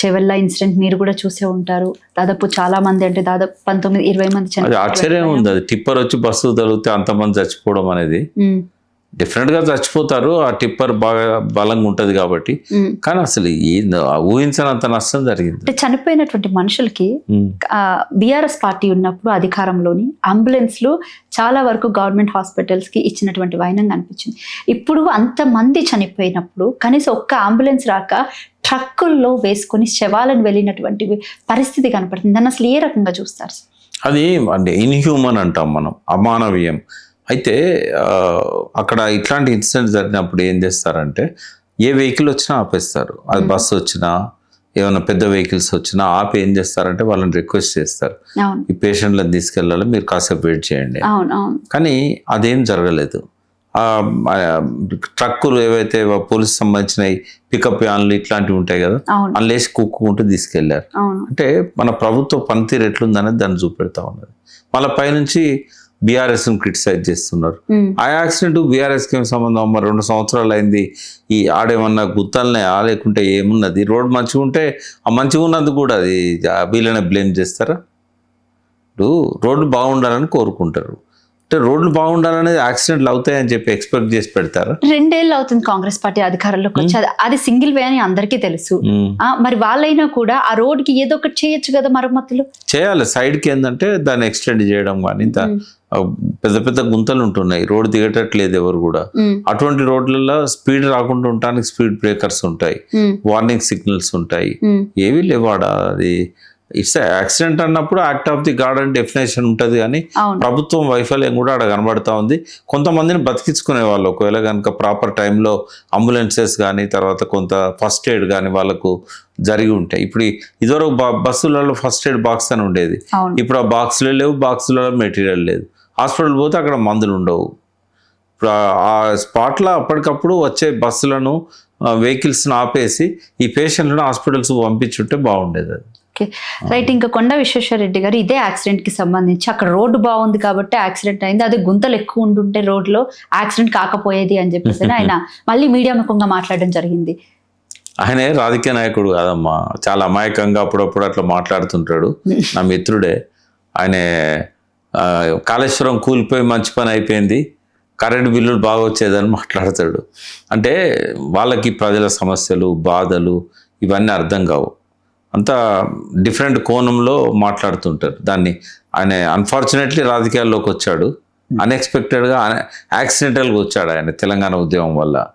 Chevella incident మీరు కూడా చూసే ఉంటారు. దాదాపు చాలా మంది అంటే దాదాపు పంతొమ్మిది ఇరవై మంది. ఆశ్చర్యం ఉంది. అది టిప్పర్ వచ్చి బస్సు తగిలితే అంతమంది చచ్చిపోవడం అనేది. ఉమ్, డెఫినెట్గా చచ్చిపోతారు ఆ టిప్పర్ బాగా బలంగా ఉంటది కాబట్టి. కానీ అసలు ఊహించనంత నష్టం జరిగింది అంటే చనిపోయినటువంటి మనుషులకి. బీఆర్ఎస్ పార్టీ ఉన్నప్పుడు అధికారంలోని అంబులెన్స్లు చాలా వరకు గవర్నమెంట్ హాస్పిటల్స్కి ఇచ్చినటువంటి వైనం కనిపించింది ఇప్పుడు అంతమంది చనిపోయినప్పుడు కనీసం ఒక్క అంబులెన్స్ రాక ట్రక్కుల్లో వేసుకొని శవాలను వెళ్ళినటువంటి పరిస్థితి కనపడుతుంది దాన్ని అసలు ఏ రకంగా చూస్తారు? అది అంటే ఇన్హ్యూమన్ అంటాం మనం అమానవీయం అయితే అక్కడ ఇట్లాంటి ఇన్సిడెంట్ జరిగినప్పుడు ఏం చేస్తారంటే ఏ వెహికల్ వచ్చినా ఆపేస్తారు. అది బస్సు వచ్చినా ఏమైనా పెద్ద వెహికల్స్ వచ్చినా ఆపి ఏం చేస్తారంటే వాళ్ళని రిక్వెస్ట్ చేస్తారు. ఈ పేషెంట్లను తీసుకెళ్ళాలి మీరు కాసేపు వెయిట్ చేయండి. కానీ అదేం జరగలేదు. ట్రక్కులు ఏవైతే పోలీస్ సంబంధించిన పికప్ వ్యాన్లు ఇట్లాంటివి ఉంటాయి కదా వేసి కుక్కుంటూ తీసుకెళ్ళారు. అంటే మన ప్రభుత్వ పనితీరు ఎట్లుందనేది దాన్ని చూపెడతా ఉన్నది. మళ్ళీ పైనుంచి బీఆర్ఎస్ని క్రిటిసైజ్ చేస్తున్నారు. ఆ యాక్సిడెంట్ బీఆర్ఎస్కి ఏం సంబంధం? అమ్మ రెండు సంవత్సరాలు అయింది. ఈ ఆడేమన్నా గుత్తలనే ఆ లేకుంటే ఏమున్నది? రోడ్ మంచిగా ఉంటే ఆ మంచిగా ఉన్నందుకు కూడా అది వీళ్ళనే బ్లేమ్ చేస్తారా? ఇప్పుడు రోడ్లు బాగుండాలని కోరుకుంటారు. అంటే రోడ్లు బాగుండాలనేది యాక్సిడెంట్లు అవుతాయని చెప్పి ఎక్స్పెక్ట్ చేసి పెడతారా? రెండేళ్ళు అవుతుంది కాంగ్రెస్ పార్టీ అధికారంలోకి వచ్చి. అది- సింగిల్ వే అని అందరికీ తెలుసు. మరి వాళ్ళైనా కూడా ఆ రోడ్కి ఏదో ఒకటి చేయొచ్చు కదా మరమ్మతులు? చేయాలి. సైడ్కి ఏంటంటే దాన్ని ఎక్స్టెండ్ చేయడం కానీ పెద్ద పెద్ద గుంతలు ఉంటున్నాయి. రోడ్ దిగటట్లేదు ఎవరు కూడా. అటువంటి రోడ్లలో స్పీడ్ రాకుండా ఉండటానికి స్పీడ్ బ్రేకర్స్ ఉంటాయి. వార్నింగ్ సిగ్నల్స్ ఉంటాయి. ఏవి లేవాడ అది ఇట్స్ యాక్సిడెంట్ అన్నప్పుడు యాక్ట్ ఆఫ్ ది గాడ్ అని డెఫినేషన్ ఉంటుంది కానీ ప్రభుత్వం వైఫల్యం కూడా అక్కడ కనబడతా ఉంది. కొంతమందిని బతికించుకునే వాళ్ళు ఒకవేళ కనుక ప్రాపర్ టైంలో అంబులెన్సెస్ కానీ తర్వాత కొంత ఫస్ట్ ఎయిడ్ కానీ వాళ్ళకు జరిగి ఉంటాయి ఇప్పుడు ఇదివరకు బస్సులలో ఫస్ట్ ఎయిడ్ బాక్స్ అని ఉండేది. ఇప్పుడు ఆ బాక్సులు లేవు బాక్సులలో మెటీరియల్ లేదు. హాస్పిటల్ పోతే అక్కడ మందులు ఉండవు. ఇప్పుడు ఆ- ఆ స్పాట్లో అప్పటికప్పుడు వచ్చే బస్సులను వెహికల్స్ని ఆపేసి ఈ పేషెంట్లను హాస్పిటల్స్ పంపించుంటే బాగుండేది అది. ఓకే. రైట్ ఇంకా కొండ విశ్వేశ్వరరెడ్డి గారు ఇదే యాక్సిడెంట్కి సంబంధించి అక్కడ రోడ్డు బాగుంది కాబట్టి యాక్సిడెంట్ అయింది. అదే గుంతలు ఎక్కువ ఉండుంటే రోడ్లో యాక్సిడెంట్ కాకపోయేది అని చెప్పేసి ఆయన మళ్ళీ మీడియా ముఖంగా మాట్లాడడం జరిగింది. ఆయనే రాజకీయ నాయకుడు కాదమ్మా. చాలా అమాయకంగా అప్పుడప్పుడు అట్లా మాట్లాడుతుంటాడు. నా మిత్రుడే. ఆయన కాళేశ్వరం కూలిపోయి మంచి పని అయిపోయింది. కరెంట్ బిల్లులు బాగా వచ్చేదని మాట్లాడతాడు. అంటే వాళ్ళకి ప్రజల సమస్యలు బాధలు ఇవన్నీ అర్థం కావు. అంతా డిఫరెంట్ కోణంలో మాట్లాడుతుంటారు. దాన్ని ఆయన అన్ఫార్చునేట్లీ రాజకీయాల్లోకి వచ్చాడు. అన్ఎక్స్పెక్టెడ్గా యాక్సిడెంటల్గా వచ్చాడు ఆయన తెలంగాణ ఉద్యమం వల్ల.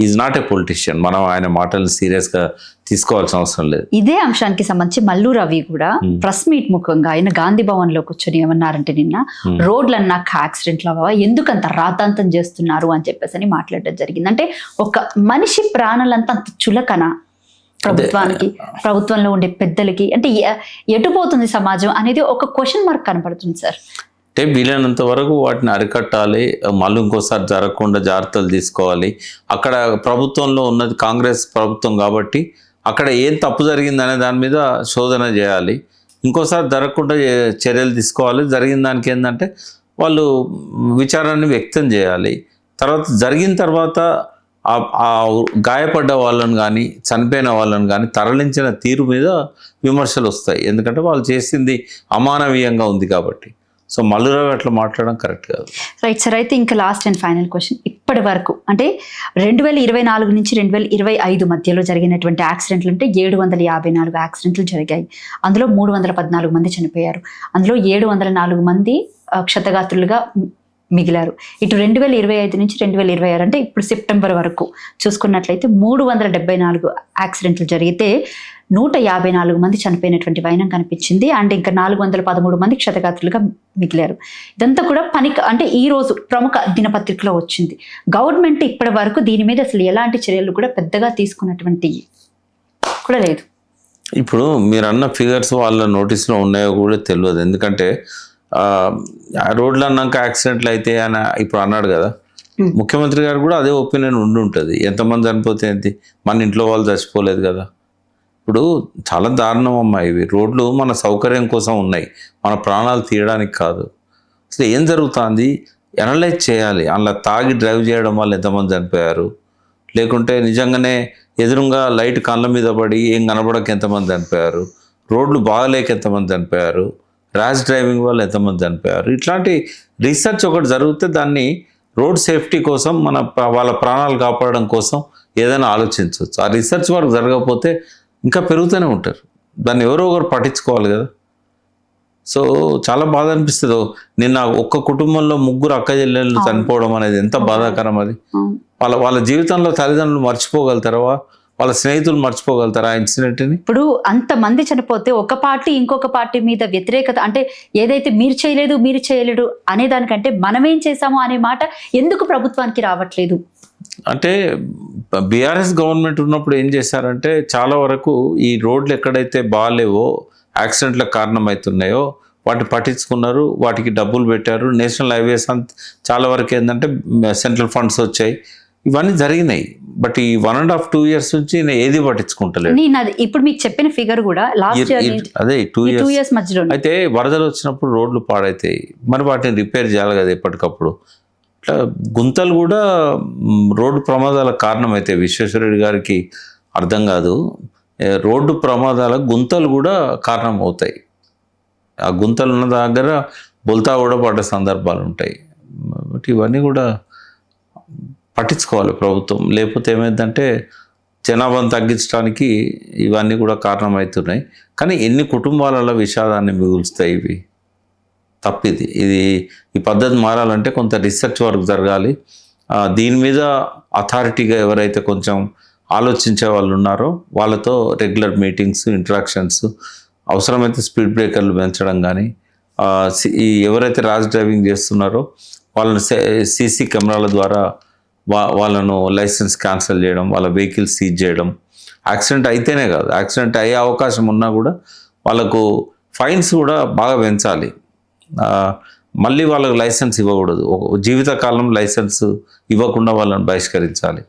ఈజ్ నాట్ ఏ పొలిటీషియన్ మనం ఆయన మాటలను సీరియస్గా తీసుకోవాల్సిన అవసరం లేదు. ఇదే అంశానికి సంబంధించి మల్లు రవి కూడా ప్రెస్ మీట్ ముఖంగా ఆయన గాంధీ భవన్లో కూర్చొని ఏమన్నారంటే నిన్న Hmm. రోడ్లన్నా యాక్సిడెంట్లు అవ్వవా ఎందుకంత రాతాంతం చేస్తున్నారు? అని చెప్పేసి అని మాట్లాడడం జరిగింది. అంటే ఒక మనిషి ప్రాణాలంతా అంత చులకన ప్రభుత్వానికి ప్రభుత్వంలో ఉండే పెద్దలకి అంటే ఎ- ఎటు పోతుంది సమాజం అనేది ఒక క్వశ్చన్ మార్క్ కనపడుతుంది సార్ అంటే వీలైనంత వరకు వాటిని అరికట్టాలి మళ్ళీ ఇంకోసారి జరగకుండా జాగ్రత్తలు తీసుకోవాలి. అక్కడ ప్రభుత్వంలో ఉన్నది కాంగ్రెస్ ప్రభుత్వం కాబట్టి అక్కడ ఏం తప్పు జరిగిందనే దాని మీద శోధన చేయాలి. ఇంకోసారి జరగకుండా చర్యలు తీసుకోవాలి. జరిగిన దానికి ఏంటంటే వాళ్ళు విచారాన్ని వ్యక్తం చేయాలి. తర్వాత జరిగిన తర్వాత ఆ- గాయపడ్డ వాళ్ళను కానీ చనిపోయిన వాళ్ళని కానీ తరలించిన తీరు మీద విమర్శలు వస్తాయి. ఎందుకంటే వాళ్ళు చేసింది అమానవీయంగా ఉంది కాబట్టి. సో మల్లురావు అట్లా మాట్లాడడం కరెక్ట్ కాదు. రైట్ సార్ అయితే ఇంకా లాస్ట్ అండ్ ఫైనల్ క్వశ్చన్ ఇప్పటి వరకు అంటే రెండు వేల ఇరవై నాలుగు నుంచి రెండు వేల ఇరవై ఐదు మధ్యలో జరిగినటువంటి యాక్సిడెంట్లు అంటే ఏడు వందల యాభై నాలుగు యాక్సిడెంట్లు జరిగాయి. అందులో మూడు వందల పద్నాలుగు మంది చనిపోయారు. అందులో ఏడు వందల నాలుగు మంది క్షతగాత్రులుగా మిగిలారు. ఇటు రెండు వేల ఇరవై ఐదు నుంచి రెండు వేల ఇరవై ఆరు అంటే ఇప్పుడు సెప్టెంబర్ వరకు చూసుకున్నట్లయితే మూడు వందల డెబ్బై నాలుగు యాక్సిడెంట్లు జరిగితే నూట యాభై నాలుగు మంది చనిపోయినటువంటి వైనం కనిపించింది. అండ్ ఇంకా నాలుగు వందల పదమూడు మంది క్షతగాత్రులుగా మిగిలారు. ఇదంతా కూడా పనికి అంటే ఈ రోజు ప్రముఖ దినపత్రికలో వచ్చింది. గవర్నమెంట్ ఇప్పటి వరకు దీని మీద అసలు ఎలాంటి చర్యలు కూడా పెద్దగా తీసుకున్నటువంటి కూడా లేదు. ఇప్పుడు మీరు అన్న ఫిగర్స్ వాళ్ళ నోటీస్లో ఉన్నాయో కూడా తెలియదు. ఎందుకంటే రోడ్లు అన్నాక యాక్సిడెంట్లు అయితే అని ఇప్పుడు అన్నాడు కదా. ముఖ్యమంత్రి గారు కూడా అదే ఒపీనియన్ ఉండి ఉంటుంది. ఎంతమంది చనిపోతే ఏంటి? మన ఇంట్లో వాళ్ళు చచ్చిపోలేదు కదా. ఇప్పుడు చాలా దారుణం అమ్మా ఇవి. రోడ్లు మన సౌకర్యం కోసం ఉన్నాయి. మన ప్రాణాలు తీయడానికి కాదు. అసలు ఏం జరుగుతుంది? అనలైజ్ చేయాలి. అలా తాగి డ్రైవ్ చేయడం వల్ల ఎంతమంది చనిపోయారు? లేకుంటే నిజంగానే ఎదురుగా లైట్ కళ్ళ మీద పడి ఏం కనబడక ఎంతమంది చనిపోయారు? రోడ్లు బాగలేక ఎంతమంది చనిపోయారు? ర్యాష్ డ్రైవింగ్ వల్ల ఎంతమంది చనిపోయారు? ఇట్లాంటి రీసెర్చ్ ఒకటి జరిగితే దాన్ని రోడ్ సేఫ్టీ కోసం మన వాళ్ళ ప్రాణాలు కాపాడడం కోసం ఏదైనా ఆలోచించవచ్చు. ఆ రీసెర్చ్ వర్క్ జరగకపోతే ఇంకా పెరుగుతూనే ఉంటారు. దాన్ని ఎవరో ఒకరు పట్టించుకోవాలి కదా. సో చాలా బాధ అనిపిస్తుంది. నిన్న ఒక్క కుటుంబంలో ముగ్గురు అక్క చెల్లెళ్ళు చనిపోవడం అనేది ఎంత బాధాకరం అది. వాళ్ళ వాళ్ళ జీవితంలో తల్లిదండ్రులు మర్చిపోగలుగుతారా? వాళ్ళ స్నేహితులు మర్చిపోగలుగుతారా ఆ ఇన్సిడెంట్ని? ఇప్పుడు అంత మంది చనిపోతే ఒక పార్టీ ఇంకొక పార్టీ మీద వ్యతిరేకత అంటే ఏదైతే మీరు చేయలేదు మీరు చేయలేడు అనే దానికంటే మనమేం చేశాము అనే మాట ఎందుకు ప్రభుత్వానికి రావట్లేదు? అంటే బీఆర్ఎస్ గవర్నమెంట్ ఉన్నప్పుడు ఏం చేశారంటే చాలా వరకు ఈ రోడ్లు ఎక్కడైతే బాగాలేవో యాక్సిడెంట్లకు కారణమవుతున్నాయో వాటిని పట్టించుకున్నారు వాటికి డబ్బులు పెట్టారు. నేషనల్ హైవేస్ అంత చాలా వరకు ఏంటంటే సెంట్రల్ ఫండ్స్ వచ్చాయి. ఇవన్నీ జరిగినాయి. బట్ ఈ one and half two years నుంచి నేను ఏది పట్టించుకుంటలేదు. నేను ఇప్పుడు మీకు చెప్పిన ఫిగర్ కూడా లాస్ట్ అదే టూ ఇయర్స్ మధ్యలో అయితే వరదలు వచ్చినప్పుడు రోడ్లు పాడైతాయి. మరి వాటిని రిపేర్ చేయాలి కదా ఎప్పటికప్పుడు. ఇట్లా గుంతలు కూడా రోడ్డు ప్రమాదాలకు కారణమవుతాయి విశ్వేశ్వరరెడ్డి గారికి అర్థం కాదు. రోడ్డు ప్రమాదాలకు గుంతలు కూడా కారణం అవుతాయి ఆ గుంతలు ఉన్న దగ్గర బొల్తా కూడా పడ్డ సందర్భాలు ఉంటాయి. బట్ ఇవన్నీ కూడా పట్టించుకోవాలి ప్రభుత్వం. లేకపోతే ఏమైందంటే జనాభాను తగ్గించడానికి ఇవన్నీ కూడా కారణమవుతున్నాయి. కానీ ఎన్ని కుటుంబాలలో విషాదాన్ని మిగులుస్తాయి ఇవి? తప్పిది. ఇది ఈ పద్ధతి మారాలంటే కొంత రీసెర్చ్ వర్క్ జరగాలి. దీని మీద అథారిటీగా ఎవరైతే కొంచెం ఆలోచించే వాళ్ళు ఉన్నారో వాళ్ళతో రెగ్యులర్ మీటింగ్స్ ఇంటరాక్షన్స్ అవసరమైతే స్పీడ్ బ్రేకర్లు పెంచడం కానీ సి- ఈ ఎవరైతే ర్యాష్ డ్రైవింగ్ చేస్తున్నారో వాళ్ళని సీసీ కెమెరాల ద్వారా వా వాళ్ళను లైసెన్స్ క్యాన్సిల్ చేయడం వాళ్ళ వెహికల్ సీజ్ చేయడం. యాక్సిడెంట్ అయితేనే కాదు. యాక్సిడెంట్ అయ్యే అవకాశం ఉన్నా కూడా వాళ్ళకు ఫైన్స్ కూడా బాగా పెంచాలి. మళ్ళీ వాళ్ళకు లైసెన్స్ ఇవ్వకూడదు. ఒక జీవితకాలం లైసెన్స్ ఇవ్వకుండా వాళ్ళని బహిష్కరించాలి.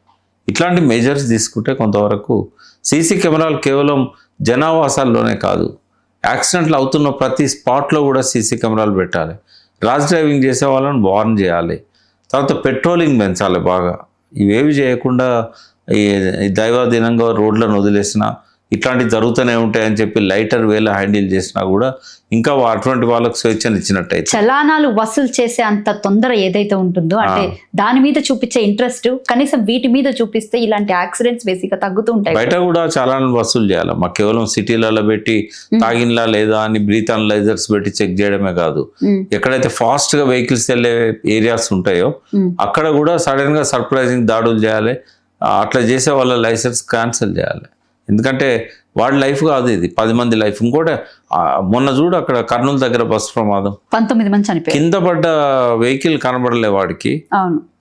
ఇట్లాంటి మెజర్స్ తీసుకుంటే కొంతవరకు సీసీ కెమెరాలు కేవలం జనావాసాల్లోనే కాదు. యాక్సిడెంట్లు అవుతున్న ప్రతి స్పాట్లో కూడా సీసీ కెమెరాలు పెట్టాలి. రాజ్ డ్రైవింగ్ చేసే వాళ్ళని వార్న్ చేయాలి. తర్వాత పెట్రోలింగ్ పెంచాలి బాగా. ఇవేవి చేయకుండా ఈ దైవాధీనంగా రోడ్లను వదిలేసిన ఇట్లాంటివి జరుగుతూనే ఉంటాయని చెప్పి లైటర్ వేల హ్యాండిల్ చేసినా కూడా ఇంకా అటువంటి వాళ్ళకు స్వేచ్ఛను ఇచ్చినట్టయితే. చలానాలు వసూలు చేసే అంత తొందర ఏదైతే ఉంటుందో అంటే దాని మీద చూపించే ఇంట్రెస్ట్ కనీసం వీటి మీద చూపిస్తే ఇలాంటి యాక్సిడెంట్స్ బేసిక్గా తగ్గుతూ ఉంటాయి బయట కూడా చాలా వసూలు చేయాలి. మా కేవలం సిటీలలో పెట్టి తాగిన్లా లేదా అని బ్రీత్ అనలైజర్స్ పెట్టి చెక్ చేయడమే కాదు. ఎక్కడైతే ఫాస్ట్గా వెహికల్స్ వెళ్ళే ఏరియాస్ ఉంటాయో. అక్కడ కూడా సడన్గా సర్ప్రైజింగ్ దాడులు చేయాలి. అట్లా చేసే వాళ్ళ లైసెన్స్ క్యాన్సిల్ చేయాలి. ఎందుకంటే వాడి లైఫ్ కాదు ఇది. పది మంది లైఫ్. ఇంకోటి మొన్న చూడు అక్కడ కర్నూలు దగ్గర బస్సు ప్రమాదం. పంతొమ్మిది మంది చనిపోయారు. కింద పడ్డ వెహికల్ కనబడలే వాడికి.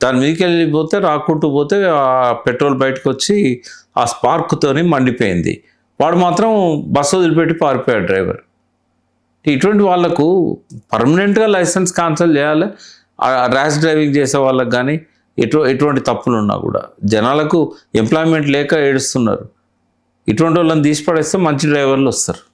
దాని మీదకి వెళ్ళిపోతే రాకుంటూ పోతే ఆ పెట్రోల్ బయటకు వచ్చి ఆ స్పార్క్తోని మండిపోయింది. వాడు మాత్రం బస్సు వదిలిపెట్టి పారిపోయాడు డ్రైవర్. ఇటువంటి వాళ్ళకు పర్మనెంట్గా లైసెన్స్ క్యాన్సిల్ చేయాలి. ర్యాష్ డ్రైవింగ్ చేసే వాళ్ళకి కానీ ఎటు ఎటువంటి తప్పులు ఉన్నా కూడా జనాలకు ఎంప్లాయ్మెంట్ లేక ఏడుస్తున్నారు. ఇటువంటి వాళ్ళని తీసి పడేస్తే మంచి డ్రైవర్లు వస్తారు.